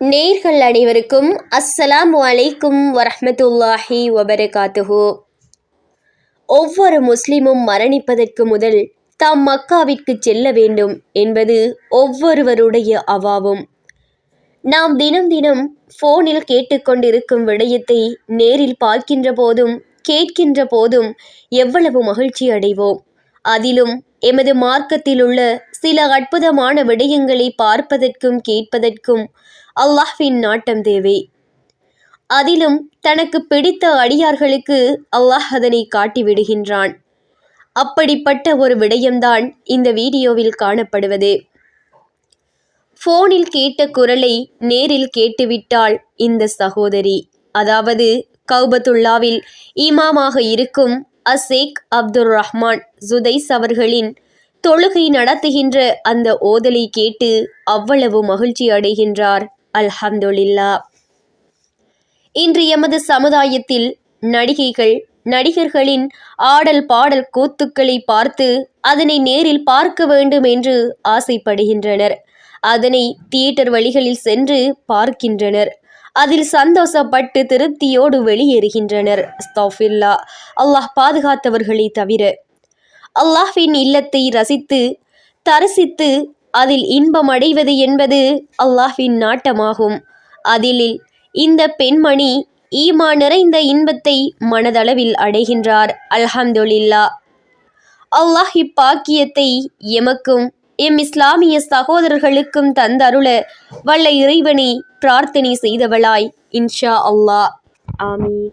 நேர்கள் அனைவருக்கும் அஸ்ஸலாம் வலைக்கும் வரமத்துல்லாஹி வபரகாத்துஹு. ஒவ்வொரு முஸ்லிமும் மரணிப்பதற்கு முதல் தாம் மக்காவிற்கு செல்ல வேண்டும் என்பது ஒவ்வொருவருடைய அவாவும். நாம் தினம் தினம் ஃபோனில் கேட்டுக்கொண்டிருக்கும் விடயத்தை நேரில் பார்க்கின்ற போதும் கேட்கின்ற போதும் எவ்வளவு மகிழ்ச்சி அடைவோம். அதிலும் எமது மார்க்கத்தில் உள்ள சில அற்புதமான விடயங்களை பார்ப்பதற்கும் கேட்பதற்கும் அல்லாஹ்வின் நாட்டம் தேவை. அதிலும் தனக்கு பிடித்த அடியார்களுக்கு அல்லாஹ் அதனை காட்டி விடுகின்றான் அப்படிப்பட்ட ஒரு விடயம்தான் இந்த வீடியோவில் காணப்படுவது. ஃபோனில் கேட்ட குரலை நேரில் கேட்டுவிட்டாள் இந்த சகோதரி அதாவது கௌபத்துல்லாவில் இமாமாக இருக்கும் அசேக் அப்துர் ரஹ்மான் ஜுதைஸ் அவர்களின் தொழுகை நடத்துகின்ற அந்த ஓதலை கேட்டு அவ்வளவு மகிழ்ச்சி அடைகின்றார். அல்ஹம்துலில்லா. இன்று எமது சமுதாயத்தில் நடிகைகள் நடிகர்களின் ஆடல் பாடல் கூத்துக்களை பார்த்து அதனை நேரில் பார்க்க வேண்டும் என்று ஆசைப்படுகின்றனர். அதனை தியேட்டர் வழிகளில் சென்று பார்க்கின்றனர். அதில் சந்தோஷப்பட்டு திருப்தியோடு வெளியேறுகின்றனர். ஸ்தௌஃபில்லா அல்லாஹ் பாதுகாத்தவர்களை தவிர அல்லாஹ்வின் இல்லத்தை ரசித்து தரிசித்து அதில் இன்பம் அடைவது என்பது அல்லாஹ்வின் நாட்டமாகும். அதில் இந்த பெண்மணி ஈமா நிறைந்த இன்பத்தை மனதளவில் அடைகின்றார். அல்ஹம்துலில்லா அல்லாஹ் இப்பாக்கியத்தை எமக்கும் எம் இஸ்லாமிய சகோதரர்களுக்கும் தந்தருள வல்ல இறைவனை பிரார்த்தனை செய்தவளாய் இன்ஷா அல்லாஹ். ஆமீன்.